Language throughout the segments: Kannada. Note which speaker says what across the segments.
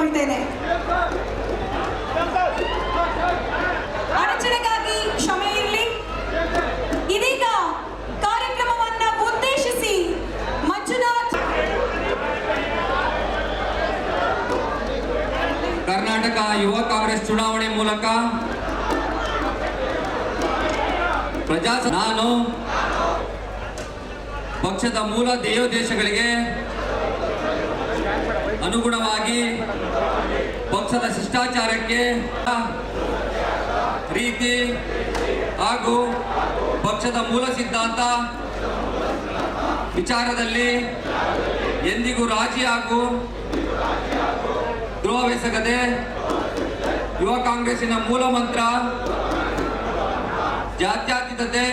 Speaker 1: ಮಾಡಿಕೊಳ್ತೇನೆ ಅಡಚಣೆಗಾಗಿ ಕ್ಷಮೆ ಇರಲಿ. ಇದೀಗ ಕಾರ್ಯಕ್ರಮವನ್ನ ಉದ್ದೇಶಿಸಿ ಮಂಜುನಾಥ್.
Speaker 2: ಕರ್ನಾಟಕ ಯುವ ಕಾಂಗ್ರೆಸ್ ಚುನಾವಣೆ ಮೂಲಕ ಪ್ರಜಾ ನಾನು ಪಕ್ಷದ ಮೂಲ ಧ್ಯೇಯೋದ್ದೇಶಗಳಿಗೆ ಅನುಗುಣವಾಗಿ ಪಕ್ಷದ ಶಿಷ್ಟಾಚಾರಕ್ಕೆ ರೀತಿ ಹಾಗೂ ಪಕ್ಷದ ಮೂಲ ಸಿದ್ಧಾಂತ ವಿಚಾರದಲ್ಲಿ ಎಂದಿಗೂ ರಾಜಿ ಹಾಗೂ ದ್ರೋಹವೆಸಗದೆ ಯುವ ಕಾಂಗ್ರೆಸ್ಸಿನ ಮೂಲ ಮಂತ್ರ ಜಾತ್ಯಾತೀತತೆ,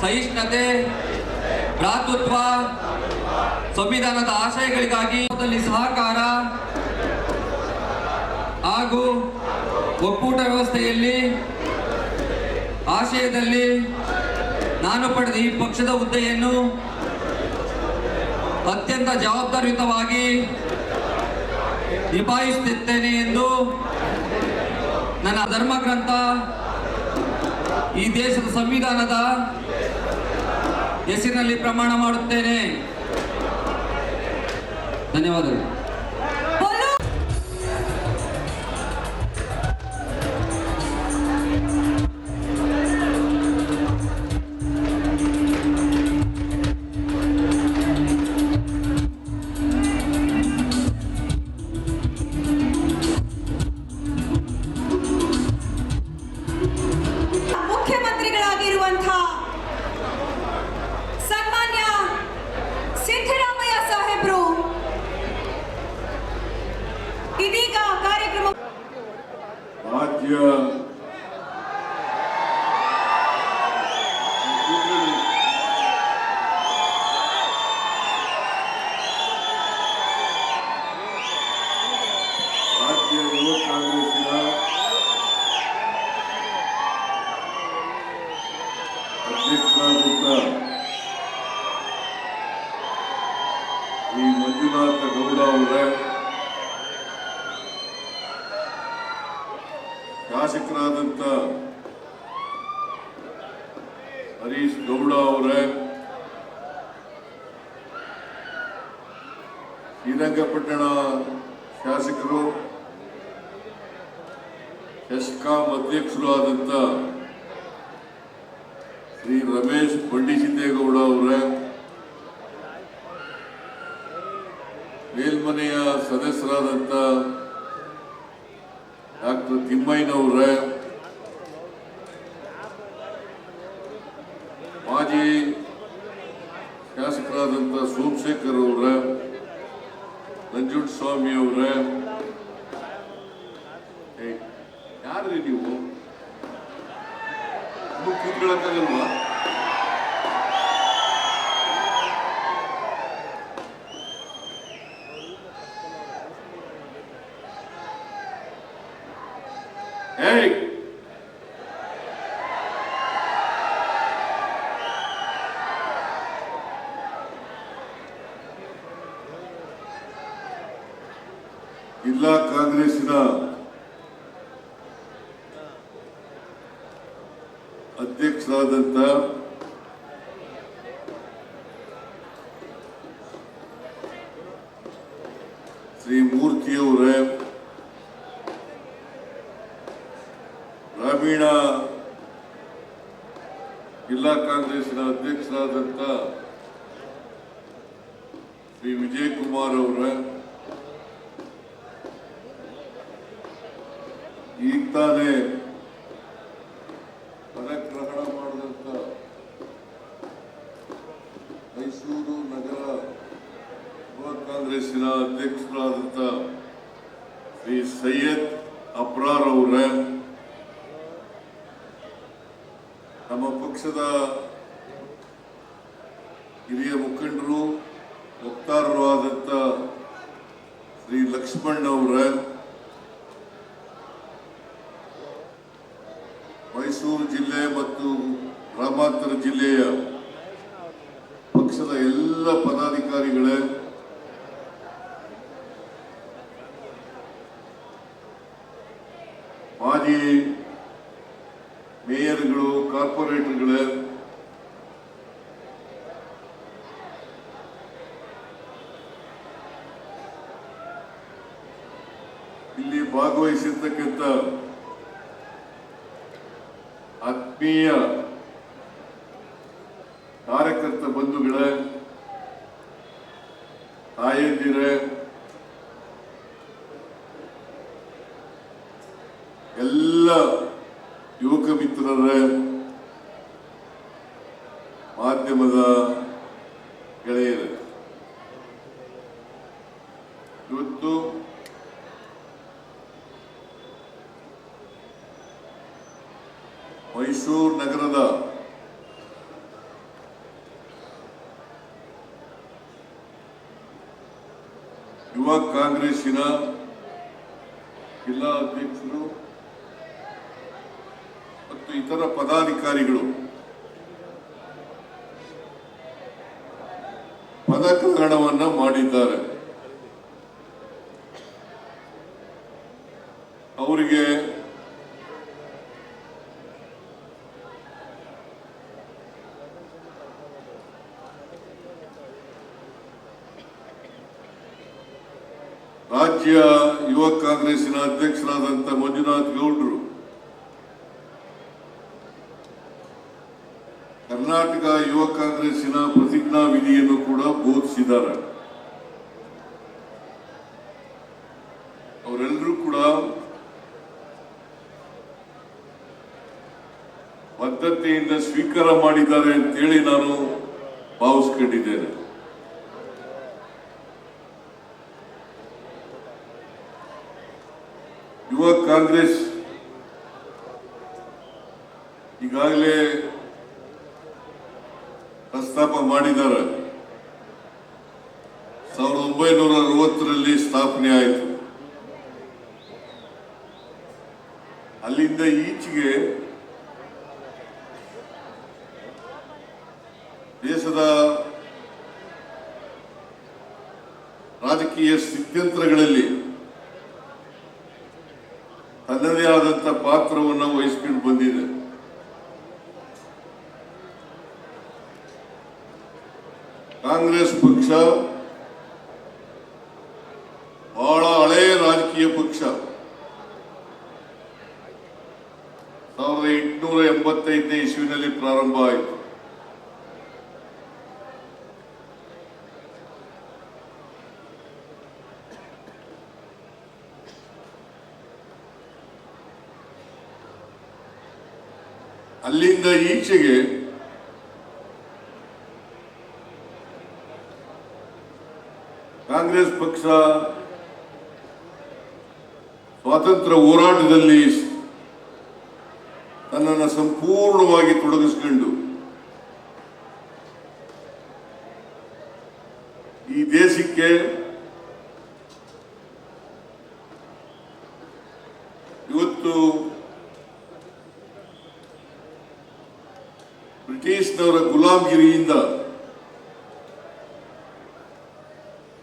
Speaker 2: ಸಹಿಷ್ಣುತೆ, ಭ್ರಾತೃತ್ವ ಸಂವಿಧಾನದ ಆಶಯಗಳಿಗಾಗಿ ಸಹಕಾರ ಹಾಗೂ ಒಕ್ಕೂಟ ವ್ಯವಸ್ಥೆಯಲ್ಲಿ ಆಶಯದಲ್ಲಿ ನಾನು ಪಡೆದ ಈ ಪಕ್ಷದ ಹುದ್ದೆಯನ್ನು ಅತ್ಯಂತ ಜವಾಬ್ದಾರಿಯುತವಾಗಿ ನಿಭಾಯಿಸುತ್ತಿದ್ದೇನೆ ಎಂದು ನನ್ನ ಧರ್ಮಗ್ರಂಥ ಈ ದೇಶದ ಸಂವಿಧಾನದ ಹೆಸರಿನಲ್ಲಿ ಪ್ರಮಾಣ ಮಾಡುತ್ತೇನೆ.
Speaker 3: धन्यवाद ಹರೀಶ್ ಗೌಡ ಅವರೇ. ಶ್ರೀರಂಗಪಟ್ಟಣ ಶಾಸಕರು ಎಸ್ಕಾಂ ಅಧ್ಯಕ್ಷರು ಆದಂತ ಶ್ರೀ ರಮೇಶ್ ಬಂಡಿಸಿದ್ದೇಗೌಡ ಅವರೇ. ಮೇಲ್ಮನೆಯ ಸದಸ್ಯರಾದಂಥ ಡಾಕ್ಟರ್ ತಿಮ್ಮಯ್ಯನವರೇ. 你别看我。ಗ್ರಾಮೀಣ ಜಿಲ್ಲಾ ಕಾಂಗ್ರೆಸ್ನ ಅಧ್ಯಕ್ಷರಾದಂಥ ಶ್ರೀ ವಿಜಯ್ ಕುಮಾರ್ ಅವರ ಈಗ ತಾನೇ ಪದಗ್ರಹಣ ಮಾಡಿದಂಥ ಮೈಸೂರು ನಗರ ಯುವ ಕಾಂಗ್ರೆಸ್ಸಿನ ಅಧ್ಯಕ್ಷರಾದಂಥ ಶ್ರೀ ಸೈಯದ್ ಅಬ್ರಾರ್ ಅವರ ನಮ್ಮ ಪಕ್ಷದ ಹಿರಿಯ ಮುಖಂಡರು ವಕ್ತಾರರು ಆದಂಥ ಶ್ರೀ ಲಕ್ಷ್ಮಣ್ ಅವರ ಮೈಸೂರು ಜಿಲ್ಲೆ ಮತ್ತು ಗ್ರಾಮಾಂತರ ಜಿಲ್ಲೆಯ ಪಕ್ಷದ ಎಲ್ಲ ಪದಾಧಿಕಾರಿಗಳೇ ಮಾಜಿ ಮೇಯರ್ಗಳು ಕಾರ್ಪೊರೇಟರ್ಗಳೇ ಇಲ್ಲಿ ಭಾಗವಹಿಸಿರ್ತಕ್ಕಂಥ ಆತ್ಮೀಯ ಕಾರ್ಯಕರ್ತ ಬಂಧುಗಳ ತಾಯಂದಿರೇ ಎಲ್ಲ ಯುವಕ ಮಿತ್ರರೇ ಮಾಧ್ಯಮದ ಗೆಳೆಯರೇ ಇವತ್ತು ಮೈಸೂರು ನಗರದ ಯುವ ಕಾಂಗ್ರೆಸ್ಸಿನ ಜಿಲ್ಲಾ ಅಧ್ಯಕ್ಷರು ಮತ್ತು ಇತರ ಪದಾಧಿಕಾರಿಗಳು ಪದಗ್ರಹಣವನ್ನ ಮಾಡಿದ್ದಾರೆ ಅವರಿಗೆ ರಾಜ್ಯ ಯುವ ಕಾಂಗ್ರೆಸ್ಸಿನ ಅಧ್ಯಕ್ಷರಾದಂಥ ಮಂಜುನಾಥ್ ಗೌಡ್ರು ಕರ್ನಾಟಕ ಯುವ ಕಾಂಗ್ರೆಸ್ಸಿನ ಪ್ರತಿಜ್ಞಾ ವಿಧಿಯನ್ನು ಕೂಡ ಬೋಧಿಸಿದ್ದಾರೆ. ಅವರೆಲ್ಲರೂ ಕೂಡ ಬದ್ಧತೆಯಿಂದ ಸ್ವೀಕಾರ ಮಾಡಿದ್ದಾರೆ ಅಂತೇಳಿ ನಾನು ಭಾವಿಸ್ಕೊಂಡಿದ್ದೇನೆ. ಯುವ ಕಾಂಗ್ರೆಸ್ ಈಗಾಗಲೇ ಪ್ರಸ್ತಾಪ ಮಾಡಿದ್ದಾರೆ ಸಾವಿರದ ಒಂಬೈನೂರ ಅರವತ್ತರಲ್ಲಿ ಸ್ಥಾಪನೆ ಆಯಿತು ಅಲ್ಲಿಂದ ಈಚೆಗೆ ದೇಶದ ರಾಜಕೀಯ ಸ್ಥಿತ್ಯಂತರಗಳಲ್ಲಿ ತನ್ನದೇ ಆದಂತ ಪಾತ್ರವನ್ನು ವಹಿಸ್ಕೊಂಡು ಬಂದಿದೆ ಕಾಂಗ್ರೆಸ್ ಪಕ್ಷ ಬಹಳ ಹಳೆಯ ರಾಜಕೀಯ ಪಕ್ಷ. ಸಾವಿರದ ಎಂಟುನೂರ ಎಂಬತ್ತೈದನೇ ಇಸ್ವಿನಲ್ಲಿ ಪ್ರಾರಂಭ ಆಯಿತು. ಅಲ್ಲಿಂದ ಈಚೆಗೆ ಕಾಂಗ್ರೆಸ್ ಪಕ್ಷ ಸ್ವಾತಂತ್ರ್ಯ ಹೋರಾಟದಲ್ಲಿ ತನ್ನನ್ನು ಸಂಪೂರ್ಣವಾಗಿ ತೊಡಗಿಸಿಕೊಂಡು ಈ ದೇಶಕ್ಕೆ ಇವತ್ತು ಬ್ರಿಟಿಷ್ನವರ ಗುಲಾಮಗಿರಿಯಿಂದ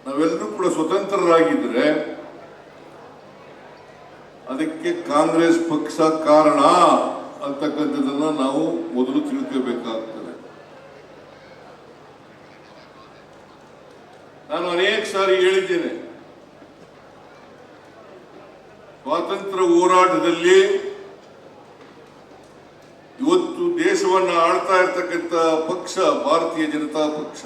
Speaker 3: ನಾವೆಲ್ಲರೂ ಕೂಡ ಸ್ವತಂತ್ರರಾಗಿದ್ರೆ ಅದಕ್ಕೆ ಕಾಂಗ್ರೆಸ್ ಪಕ್ಷ ಕಾರಣ ಅಂತಕ್ಕಂಥದ್ದನ್ನ ನಾವು ಮೊದಲು ತಿಳ್ಕೋಬೇಕಾಗ್ತದೆ. ನಾನು ಅನೇಕ ಸಾರಿ ಹೇಳಿದ್ದೇನೆ. ಸ್ವಾತಂತ್ರ್ಯ ಹೋರಾಟದಲ್ಲಿ ಇವತ್ತು ದೇಶವನ್ನ ಆಳ್ತಾ ಇರ್ತಕ್ಕಂಥ ಪಕ್ಷ ಭಾರತೀಯ ಜನತಾ ಪಕ್ಷ.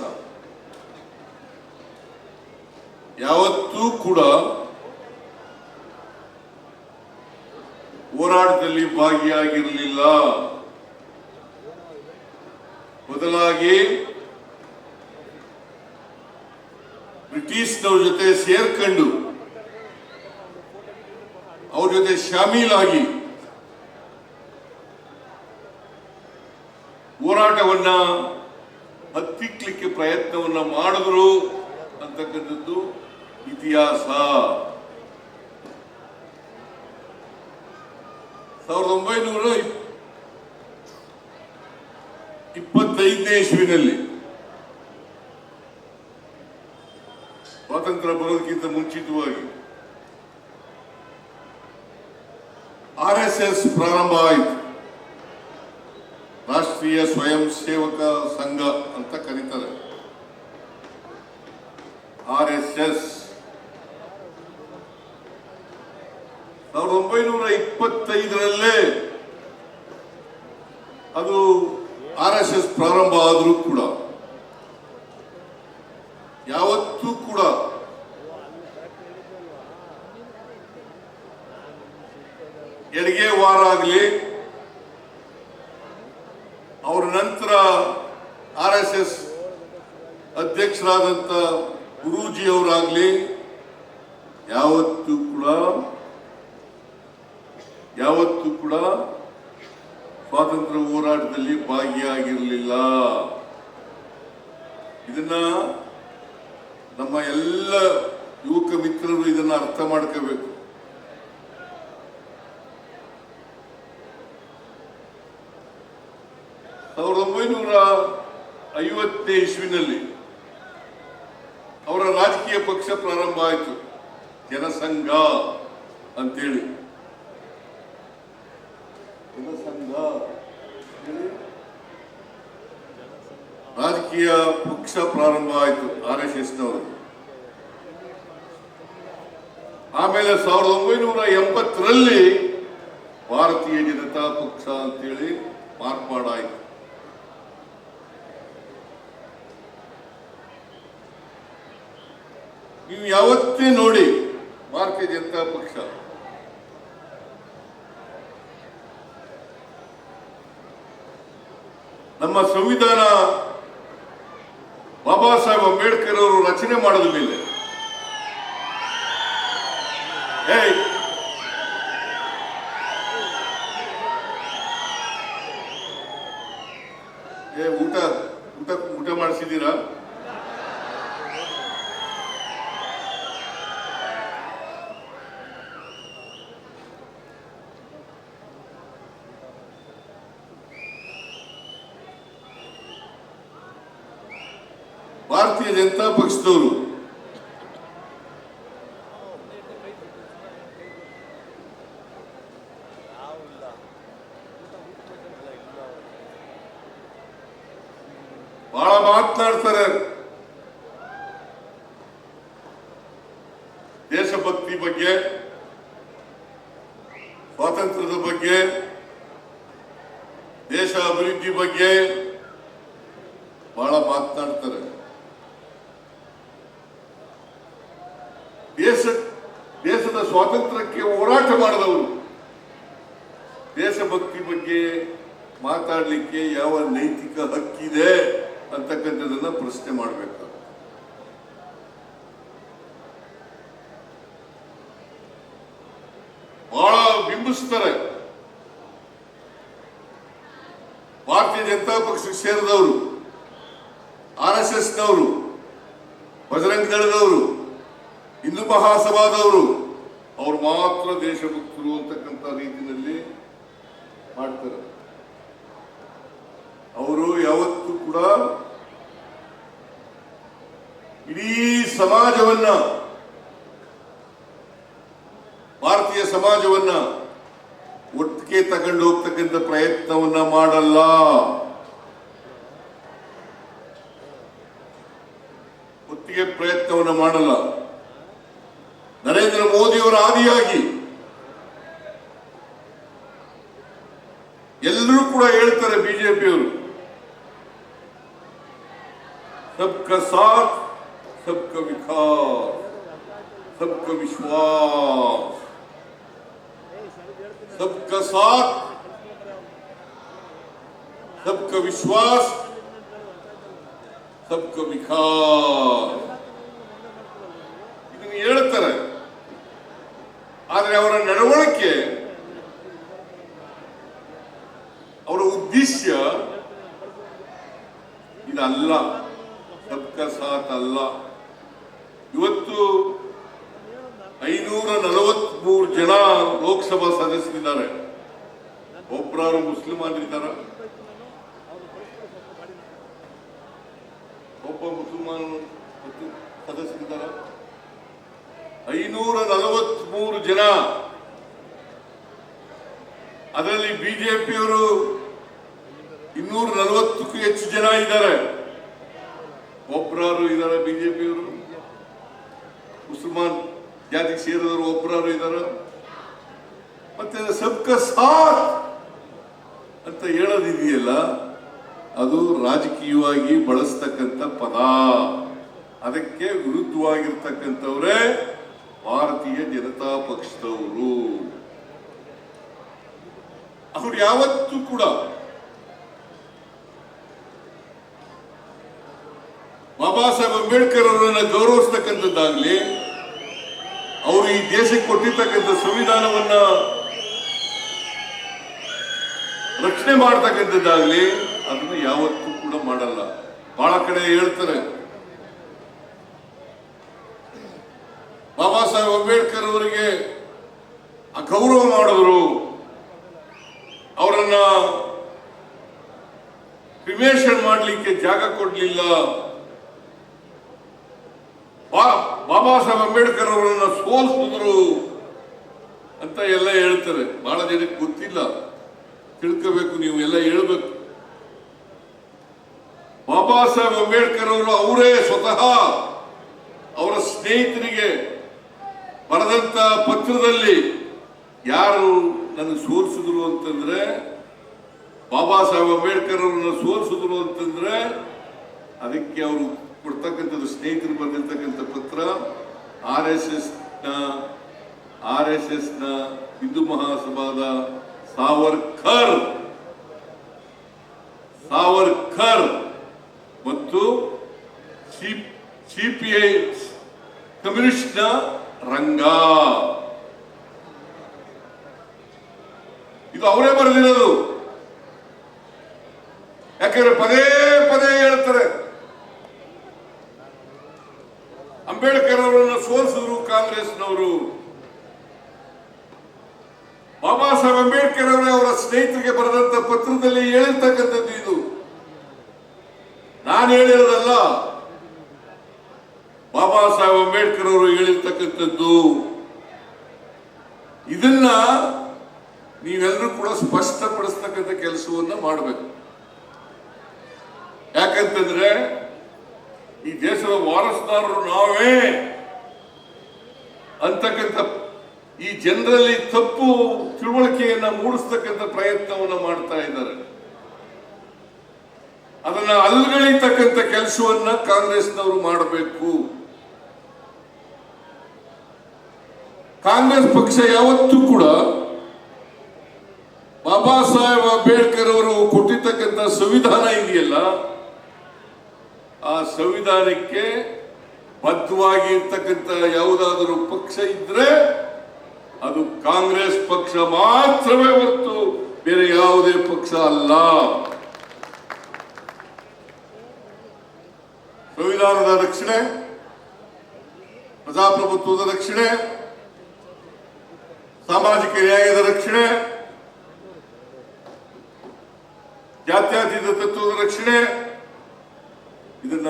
Speaker 3: ಯಾವತ್ತೂ ಕೂಡ ಹೋರಾಟದಲ್ಲಿ ಭಾಗಿಯಾಗಿರಲಿಲ್ಲ. ಬದಲಾಗಿ ಬ್ರಿಟಿಷ್ನವ್ರ ಜೊತೆ ಸೇರ್ಕೊಂಡು ಅವ್ರ ಜೊತೆ ಶಾಮೀಲಾಗಿ ಹೋರಾಟವನ್ನ ಹತ್ತಿಕ್ಲಿಕ್ಕೆ ಪ್ರಯತ್ನವನ್ನ ಮಾಡಿದ್ರು ಅಂತಕ್ಕಂಥದ್ದು ಇತಿಹಾಸ. ಸಾವಿರದ ಒಂಬೈನೂರ ಇಪ್- ಇಪ್ಪತ್ತೈದನೇ ಇಸ್ವಿನಲ್ಲಿ ಸ್ವಾತಂತ್ರ್ಯ ಬರೋದಕ್ಕಿಂತ ಮುಂಚಿತವಾಗಿ ಆರ್ ಎಸ್ ಎಸ್ ಪ್ರಾರಂಭ ಆಯಿತು. ರಾಷ್ಟ್ರೀಯ ಸ್ವಯಂ ಸೇವಕ ಸಂಘ ಅಂತ ಕರೀತಾರೆ ಆರ್ ಎಸ್ ಎಸ್ ಸಾವಿರದ ಒಂಬೈನೂರ ಇಪ್ಪತ್ತೈದರಲ್ಲೇ ಅದು ಆರ್ ಎಸ್ ಎಸ್ ಪ್ರಾರಂಭ ಆದರೂ ಕೂಡ ಯಾವತ್ತೂ ಕೂಡ ಎಡಗೆ ವಾರ ಆಗಲಿ, ಅವರ ನಂತರ ಆರ್ ಎಸ್ ಎಸ್ ಅಧ್ಯಕ್ಷರಾದಂಥ ಗುರೂಜಿ ಅವರಾಗ್ಲಿ ಯಾವತ್ತೂ ಕೂಡ ಯಾವತ್ತೂ ಕೂಡ ಸ್ವಾತಂತ್ರ್ಯ ಹೋರಾಟದಲ್ಲಿ ಭಾಗಿಯಾಗಿರಲಿಲ್ಲ. ಇದನ್ನ ನಮ್ಮ ಎಲ್ಲ ಯುವಕ ಮಿತ್ರರು ಇದನ್ನ ಅರ್ಥ ಮಾಡ್ಕೋಬೇಕು. ಒಂಬೈನೂರ ಐವತ್ತನೇ ಇಸ್ವಿನಲ್ಲಿ ಅವರ ರಾಜಕೀಯ ಪಕ್ಷ ಪ್ರಾರಂಭ ಆಯಿತು. ಜನಸಂಘ ಅಂತೇಳಿ. ಜನಸಂಘ. ರಾಜಕೀಯ ಪಕ್ಷ ಪ್ರಾರಂಭ ಆಯಿತು ಆರ್ ಎಸ್ ಆಮೇಲೆ ಸಾವಿರದ ಒಂಬೈನೂರ ಎಂಬತ್ತರಲ್ಲಿ ಭಾರತೀಯ ಜನತಾ ಪಕ್ಷ ಅಂತೇಳಿ ಮಾರ್ಪಾಡಾಯಿತು. ನೀವು ಯಾವತ್ತೇ ನೋಡಿ ಭಾರತೀಯ ಜನತಾ ಪಕ್ಷ. ನಮ್ಮ ಸಂವಿಧಾನ ಬಾಬಾ ಸಾಹೇಬ್ ಅಂಬೇಡ್ಕರ್ ಅವರು ರಚನೆ ಮಾಡೋದಿಲ್ಲ ಏ, ಊಟ ಊಟ ಊಟ ಮಾಡಿಸಿದ್ದೀರಾ? ಜನತಾ ಪಕ್ಷದವರು ಬಹಳ ಮಾತನಾಡ್ತಾರೆ ದೇಶಭಕ್ತಿ ಬಗ್ಗೆ ಸ್ವಾತಂತ್ರ್ಯದ ಬಗ್ಗೆ ದೇಶ ಅಭಿವೃದ್ಧಿ ಬಗ್ಗೆ ಮಾತಾಡಲಿಕ್ಕೆ ಯಾವ ನೈತಿಕ ಹಕ್ಕಿದೆ ಅಂತಕ್ಕಂಥದ್ದನ್ನ ಪ್ರಶ್ನೆ ಮಾಡಬೇಕು. ಬಹಳ ಬಿಂಬಿಸ್ತಾರೆ. ಭಾರತೀಯ ಜನತಾ ಪಕ್ಷಕ್ಕೆ ಸೇರಿದವರು, ಆರ್ ಎಸ್ ಎಸ್ನವರು ಬಜರಂಗ ದಳದವರು, ಹಿಂದೂ ಮಹಾಸಭಾದವರು, ಅವ್ರು ಮಾತ್ರ ದೇಶಭಕ್ತರು ಅಂತಕ್ಕಂಥ ರೀತಿಯಲ್ಲಿ ಮಾಡ್ತಾರೆ. ಅವರು ಯಾವತ್ತೂ ಕೂಡ ಇಡೀ ಸಮಾಜವನ್ನ, ಭಾರತೀಯ ಸಮಾಜವನ್ನ ಒಟ್ಟಿಗೆ ತಗೊಂಡು ಹೋಗ್ತಕ್ಕಂಥ ಪ್ರಯತ್ನವನ್ನ ಮಾಡಲ್ಲ. ಒತ್ತಿಗೆ ಪ್ರಯತ್ನವನ್ನ ಮಾಡಲ್ಲ. ನರೇಂದ್ರ ಮೋದಿಯವರ ಆದಿಯಾಗಿ ಎಲ್ಲರೂ ಕೂಡ ಹೇಳ್ತಾರೆ ಬಿಜೆಪಿಯವರು. सबका साथ सबका विकास सबका विश्वास सबका साथ सबका विश्वास सबका विकास ಇದನ್ನು ಹೇಳ್ತಾರೆ ಆದರೆ ಅವರ ನಡವಳಿಕೆ ಅವರ ಉದ್ದೇಶ ಇದಲ್ಲ ಅಲ್ಲ. ಇವತ್ತು ಐನೂರ ನಲವತ್ಮೂರು ಜನ ಲೋಕಸಭಾ ಸದಸ್ಯರಿದ್ದಾರೆ. ಒಬ್ಬರು ಮುಸ್ಲಿಮಾನರಿದ್ದಾರ ಒಬ್ಬ ಮುಸಲ್ಮಾನ ಸದಸ್ಯರಿದ್ದಾರ. ಐನೂರ ನಲವತ್ಮೂರು ಜನ. ಅದರಲ್ಲಿ ಬಿಜೆಪಿಯವರು ಇನ್ನೂರ ನಲವತ್ತಕ್ಕೂ ಹೆಚ್ಚು ಜನ ಇದ್ದಾರೆ. ಒಬ್ಬರಾರು ಇದ್ದಾರೆ ಬಿಜೆಪಿಯವರು? ಮುಸಲ್ಮಾನ್ ಜಾತಿಗೆ ಸೇರಿದವರು ಒಬ್ರಾರು ಇದ್ದಾರೆ ಮತ್ತೆ ಸಬ್ಕ ಅಂತ ಹೇಳೋದಿದೆಯಲ್ಲ, ಅದು ರಾಜಕೀಯವಾಗಿ ಬಳಸ್ತಕ್ಕಂಥ ಪದ. ಅದಕ್ಕೆ ವಿರುದ್ಧವಾಗಿರ್ತಕ್ಕಂಥವರೇ ಭಾರತೀಯ ಜನತಾ ಪಕ್ಷದವರು. ಅವರು ಯಾವತ್ತೂ ಕೂಡ ಬಾಬಾ ಸಾಹೇಬ್ ಅಂಬೇಡ್ಕರ್ ಅವರನ್ನ ಗೌರವಿಸ್ತಕ್ಕಂಥದ್ದಾಗ್ಲಿ, ಅವರು ಈ ದೇಶಕ್ಕೆ ಕೊಟ್ಟಿರ್ತಕ್ಕಂಥ ಸಂವಿಧಾನವನ್ನ ರಕ್ಷಣೆ ಮಾಡ್ತಕ್ಕಂಥದ್ದಾಗ್ಲಿ, ಅದನ್ನ ಯಾವತ್ತೂ ಕೂಡ ಮಾಡಲ್ಲ. ಬಹಳ ಕಡೆ ಹೇಳ್ತಾರೆ. ಬಾಬಾ ಸಾಹೇಬ್ ಅಂಬೇಡ್ಕರ್ ಅವರಿಗೆ ಅಗೌರವ ಮಾಡಿದ್ರು. ಅವರನ್ನ ಕ್ರಿಮೇಷನ್ ಮಾಡಲಿಕ್ಕೆ ಜಾಗ ಕೊಡ್ಲಿಲ್ಲ. ಬಾಬಾ ಸಾಹೇಬ್ ಅಂಬೇಡ್ಕರ್ ಅವರನ್ನು ಸೋಲಿಸಿದ್ರು ಅಂತ ಎಲ್ಲ ಹೇಳ್ತಾರೆ. ಬಹಳ ಜನಕ್ಕೆ ಗೊತ್ತಿಲ್ಲ. ತಿಳ್ಕೋಬೇಕು, ನೀವು ಎಲ್ಲ ಹೇಳ್ಬೇಕು. ಬಾಬಾ ಸಾಹೇಬ್ ಅಂಬೇಡ್ಕರ್ ಅವರು ಅವರೇ ಸ್ವತಃ ಅವರ ಸ್ನೇಹಿತರಿಗೆ ಬರೆದಂತ ಪತ್ರದಲ್ಲಿ ಯಾರು ನನ್ನ ಸೋಲಿಸಿದ್ರು ಅಂತಂದ್ರೆ, ಬಾಬಾ ಸಾಹೇಬ್ ಅಂಬೇಡ್ಕರ್ ಅವರನ್ನ ಸೋಲಿಸಿದ್ರು ಅಂತಂದ್ರೆ, ಅದಕ್ಕೆ ಅವರು ಕೊಡ್ತಕ್ಕಂಥದ್ದು, ಸ್ನೇಹಿತರು ಬರೆದಿರ್ತಕ್ಕಂಥ ಪತ್ರ ಆರ್ ಎಸ್ ಎಸ್ನ ಆರ್ ಎಸ್ ಎಸ್ನ ಹಿಂದೂ ಮಹಾಸಭಾದ ಸಾವರ್ಕರ್. ಸಾವರ್ಕರ್ ಮತ್ತು ಸಿಪಿಐ ಕಮ್ಯುನಿಸ್ಟ್ನ ರಂಗ. ಇದು ಅವರೇ ಬರೆದಿರೋದು. ಯಾಕಂದ್ರೆ ಪದೇ ಪದೇ ಹೇಳ್ತಾರೆ. ಅಂಬೇಡ್ಕರ್ ಅವರನ್ನು ಸೋಲಿಸಿದ್ರು ಕಾಂಗ್ರೆಸ್ನವರು. ಬಾಬಾ ಸಾಹೇಬ್ ಅಂಬೇಡ್ಕರ್ ಅವರೇ ಅವರ ಸ್ನೇಹಿತರಿಗೆ ಬರೆದಂತ ಪತ್ರದಲ್ಲಿ ಹೇಳಿರ್ತಕ್ಕಂಥದ್ದು ಇದು. ನಾನು ಹೇಳಿರೋದಲ್ಲ, ಬಾಬಾ ಸಾಹೇಬ್ ಅಂಬೇಡ್ಕರ್ ಅವರು ಹೇಳಿರ್ತಕ್ಕಂಥದ್ದು. ಇದನ್ನ ನೀವೆಲ್ಲರೂ ಕೂಡ ಸ್ಪಷ್ಟಪಡಿಸ್ತಕ್ಕಂಥ ಕೆಲಸವನ್ನ ಮಾಡಬೇಕು. ಯಾಕಂತಂದ್ರೆ ಈ ದೇಶದ ವಾರಸ್ದಾರರು ನಾವೇ ಅಂತಕ್ಕಂಥ ಈ ಜನರಲ್ಲಿ ತಪ್ಪು ತಿಳುವಳಿಕೆಯನ್ನ ಮೂಡಿಸ್ತಕ್ಕಂಥ ಪ್ರಯತ್ನವನ್ನ ಮಾಡ್ತಾ ಇದ್ದಾರೆ. ಅದನ್ನ ಅಲ್ಗಳಿತಕ್ಕಂಥ ಕೆಲಸವನ್ನ ಕಾಂಗ್ರೆಸ್ನವರು ಮಾಡಬೇಕು. ಕಾಂಗ್ರೆಸ್ ಪಕ್ಷ ಯಾವತ್ತೂ ಕೂಡ ಬಾಬಾ ಸಾಹೇಬ್ ಅಂಬೇಡ್ಕರ್ ಅವರು ಕೊಟ್ಟಿರ್ತಕ್ಕಂಥ ಸಂವಿಧಾನ ಇದೆಯಲ್ಲ ಆ ಸಂವಿಧಾನಕ್ಕೆ ಬದ್ಧವಾಗಿ ಇರ್ತಕ್ಕಂಥ ಯಾವುದಾದರೂ ಪಕ್ಷ ಇದ್ರೆ ಅದು ಕಾಂಗ್ರೆಸ್ ಪಕ್ಷ ಮಾತ್ರವೇ ಹೊರತು ಬೇರೆ ಯಾವುದೇ ಪಕ್ಷ ಅಲ್ಲ. ಸಂವಿಧಾನದ ರಕ್ಷಣೆ, ಪ್ರಜಾಪ್ರಭುತ್ವದ ರಕ್ಷಣೆ, ಸಾಮಾಜಿಕ ನ್ಯಾಯದ ರಕ್ಷಣೆ, ಜಾತ್ಯತೀತ ತತ್ವದ ರಕ್ಷಣೆ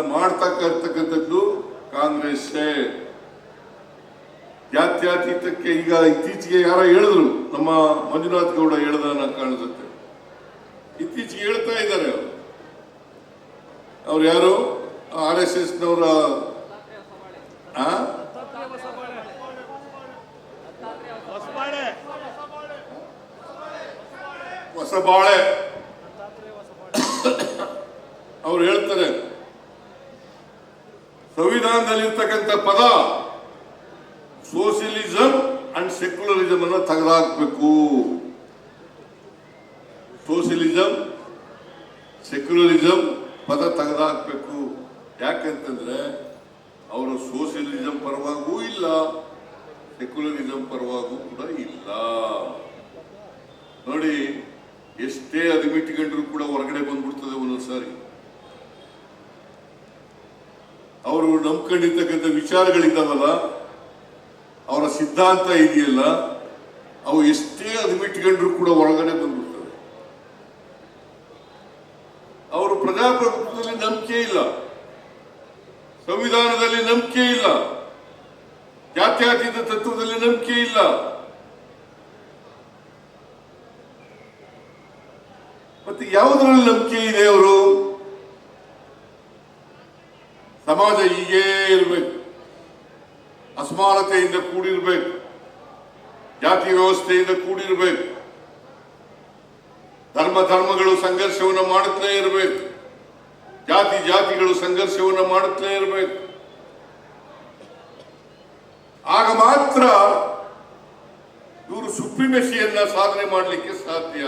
Speaker 3: ಮಾಡ್ತಕ್ಕಂಥದ್ದು ಕಾಂಗ್ರೆಸ್ ಜಾತ್ಯತೀತಕ್ಕೆ ಈಗ ಇತ್ತೀಚೆಗೆ ಯಾರೋ ಹೇಳಿದ್ರು, ನಮ್ಮ ಮಂಜುನಾಥ್ ಗೌಡ ಹೇಳ್ದ ಕಾಣಿಸುತ್ತೆ. ಇತ್ತೀಚೆಗೆ ಹೇಳ್ತಾ ಇದ್ದಾರೆ ಅವರು. ಅವ್ರು ಯಾರು? ಆರ್ ಎಸ್ ಎಸ್ ನವರ ಹೊಸಬಾಳೆ. ಅವ್ರು ಹೇಳ್ತಾರೆ ಸಂವಿಧಾನದಲ್ಲಿರ್ತಕ್ಕಂಥ ಪದ, ಸೋಷಿಯಲಿಸಂ ಅಂಡ್ ಸೆಕ್ಯುಲರಿಸಂ ಅನ್ನು ತೆಗೆದಾಕಬೇಕು. ಸೋಷಿಯಲಿಸಂ, ಸೆಕ್ಯುಲರಿಸಂ ಪದ ತೆಗೆದಾಕಬೇಕು. ಯಾಕಂತಂದ್ರೆ, ಅವರು ಸೋಷಿಯಲಿಸಂ ಪರವಾಗೂ ಇಲ್ಲ, ಸೆಕ್ಯುಲರಿಸಂ ಪರವಾಗೂ ಕೂಡ ಇಲ್ಲ ನೋಡಿ ಎಷ್ಟೇ ಅದಿಮಿಟ್ಟಿಕೊಂಡ್ರು ಕೂಡ ಹೊರಗಡೆ ಬಂದ್ಬಿಡ್ತದೆ ಒಂದೊಂದು ಸಾರಿ ಅವರು ನಂಬ್ಕೊಂಡಿರ್ತಕ್ಕಂಥ ವಿಚಾರಗಳಿದ್ದಾವಲ್ಲ, ಅವರ ಸಿದ್ಧಾಂತ ಇದೆಯಲ್ಲ, ಅವು ಎಷ್ಟೇ ಅದುಮಿಟ್ಕೊಂಡ್ರು ಕೂಡ ಒಳಗಡೆ ಬಂದ್ಬಿಡ್ತವೆ. ಅವರು ಪ್ರಜಾಪ್ರಭುತ್ವದಲ್ಲಿ ನಂಬಿಕೆ ಇಲ್ಲ. ಸಂವಿಧಾನದಲ್ಲಿ ನಂಬಿಕೆ ಇಲ್ಲ. ಜಾತ್ಯಾತೀತ ತತ್ವದಲ್ಲಿ ನಂಬಿಕೆ ಇಲ್ಲ. ಮತ್ತೆ ಯಾವುದರಲ್ಲಿ ನಂಬಿಕೆ ಇದೆ ಅವರು? ಸಮಾಜ ಹೀಗೇ ಅಸಮಾನತೆಯಿಂದ ಕೂಡಿರಬೇಕು. ಜಾತಿ ವ್ಯವಸ್ಥೆಯಿಂದ ಕೂಡಿರಬೇಕು. ಧರ್ಮ ಧರ್ಮಗಳು ಸಂಘರ್ಷವನ್ನು ಮಾಡುತ್ತಲೇ ಇರಬೇಕು. ಜಾತಿ ಜಾತಿಗಳು ಸಂಘರ್ಷವನ್ನು ಮಾಡುತ್ತಲೇ ಇರಬೇಕು. ಆಗ ಮಾತ್ರ ಇವರು ಸುಪ್ರಿಮೆಸಿಯನ್ನ ಸಾಧನೆ ಮಾಡಲಿಕ್ಕೆ ಸಾಧ್ಯ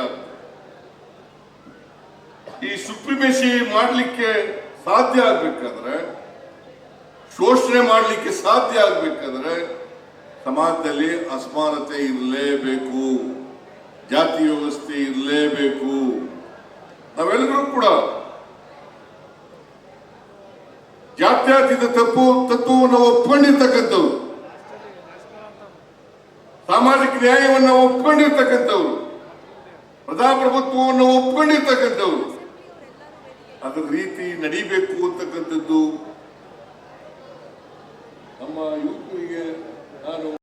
Speaker 3: ಈ ಸುಪ್ರಿಮೆಸಿ ಮಾಡಲಿಕ್ಕೆ ಸಾಧ್ಯ ಆಗ್ಬೇಕಾದ್ರೆ ಶೋಷಣೆ ಮಾಡಲಿಕ್ಕೆ ಸಾಧ್ಯ ಆಗ್ಬೇಕಾದ್ರೆ ಸಮಾಜದಲ್ಲಿ ಅಸಮಾನತೆ ಇರಲೇಬೇಕು, ಜಾತಿ ವ್ಯವಸ್ಥೆ ಇರಲೇಬೇಕು. ನಾವೆಲ್ಲರೂ ಕೂಡ ಜಾತ್ಯತೀತ ತಪ್ಪು, ತತ್ವವನ್ನು ಒಪ್ಕೊಂಡಿರ್ತಕ್ಕಂಥವ್ರು. ಸಾಮಾಜಿಕ ನ್ಯಾಯವನ್ನು ಒಪ್ಕೊಂಡಿರ್ತಕ್ಕಂಥವ್ರು. ಪ್ರಜಾಪ್ರಭುತ್ವವನ್ನು ಒಪ್ಕೊಂಡಿರ್ತಕ್ಕಂಥವ್ರು. ಅದರ ರೀತಿ ನಡಿಬೇಕು ಅಂತಕ್ಕಂಥದ್ದು ನಮ್ಮ ಯುವಕರಿಗೆ ನಾನು